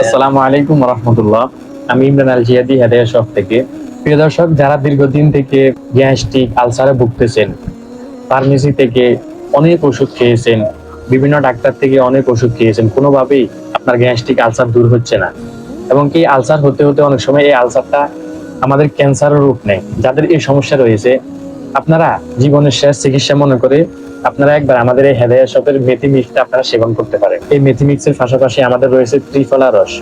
আসসালামু আলাইকুম রহমতুল্লাহ। আমি ইমরান আল জিয়াদি থেকে। প্রিয় দর্শক, যারা দীর্ঘদিন থেকে গ্যাস্ট্রিক আলসারে ভুগতেছেন, ফার্মেসি থেকে অনেক ওষুধ খেয়েছেন, বিভিন্ন ডাক্তার থেকে অনেক ওষুধ খেয়েছেন, কোনোভাবেই আপনার গ্যাস্ট্রিক আলসার দূর হচ্ছে না। এবং কি আলসার হতে হতে অনেক সময় এই আলসারটা আমাদের ক্যান্সারের রূপ নেয়, যাদের এই সমস্যা রয়েছে আপনারা জীবনের শেষ চিকিৎসা মনে করে আপনারা একবার আমাদের এই হেদায়া শপের মেথি মিক্সটা আপনারা সেবন করতে পারেন। এই মেথি মিক্সের পাশাপাশি আমাদের রয়েছে ত্রিফলা রস।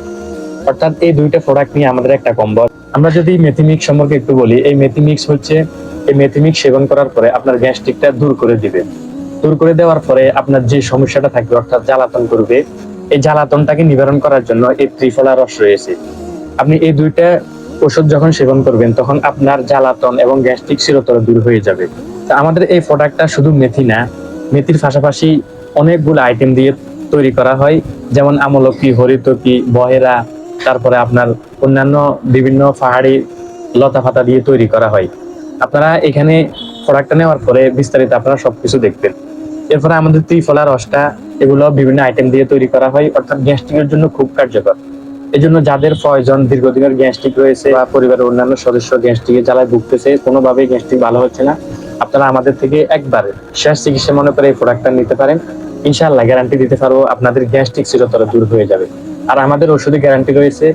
অর্থাৎ এই দুইটা প্রোডাক্ট নিয়ে আমাদের একটা কম্বল আমরা যদি মেথি মিক্স সম্পর্কে একটু বলি, এই মেথি মিক্স হচ্ছে, এই মেথি মিক্স সেবন করার পরে আপনার গ্যাস্ট্রিকটা দূর করে দিবে। দূর করে দেওয়ার পরে আপনার যে সমস্যাটা থাকবে, অর্থাৎ জ্বালাতন করবে, এই জ্বালাতনটাকে নিবারণ করার জন্য এই ত্রিফলা রস রয়েছে। আপনি এই দুইটা ওষুধ যখন সেবন করবেন, তখন আপনার জ্বালাতন এবং গ্যাস্ট্রিক চিরতর দূর হয়ে যাবে। তা আমাদের এই প্রোডাক্টটা শুধু মেথি না, মেথির পাশাপাশি অনেকগুলো আইটেম দিয়ে তৈরি করা হয়। যেমন আমলকি, হরিতকি, বহেরা, তারপরে আপনার অন্যান্য বিভিন্ন পাহাড়ি লতা পাতা দিয়ে তৈরি করা হয়। আপনারা এখানে প্রোডাক্টটা নেওয়ার পরে বিস্তারিত আপনারা সবকিছু দেখবেন। এরপরে আমাদের ত্রিফলা রসটা, এগুলো বিভিন্ন আইটেম দিয়ে তৈরি করা হয়, অর্থাৎ গ্যাস্ট্রিকের জন্য খুব কার্যকর। এই জন্য যাদের প্রয়োজন দীর্ঘদিনের গ্যাস্ট্রিক রয়েছে বা পরিবারের অন্যান্য সদস্য গ্যাস্ট্রিকের জ্বালায় ভুগতেছে, কোনোভাবেই গ্যাস্ট্রিক ভালো হচ্ছে না। আপনারা আমাদের থেকে একবার শেষ চিকিৎসা মনে করে এই প্রোডাক্টটা নিতে পারেন। ইনশাআল্লাহ গ্যারান্টি দিতে পারব আপনাদের গ্যাস্ট্রিক চিরতরে দূর হয়ে যাবে। আর আমাদের ওষুধে গ্যারান্টি রয়েছে,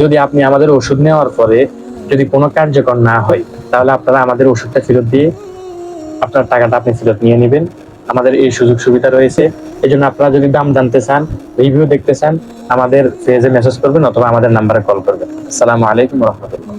যদি আপনি আমাদের ওষুধ নেওয়ার পরে যদি কোনো কার্যকর না হয়, তাহলে আপনারা আমাদের ওষুধটা ফেরত দিয়ে আপনার টাকাটা আপনি ফেরত নিয়ে নেবেন। আমাদের এই সুযোগ সুবিধা রয়েছে। এই জন্য আপনারা যদি দাম জানতে চান রিভিউ দেখতে চান, আমাদের পেজে মেসেজ করবেন অথবা আমাদের নাম্বারে কল করবেন। আসসালামু আলাইকুম রহমতুল্লাহ।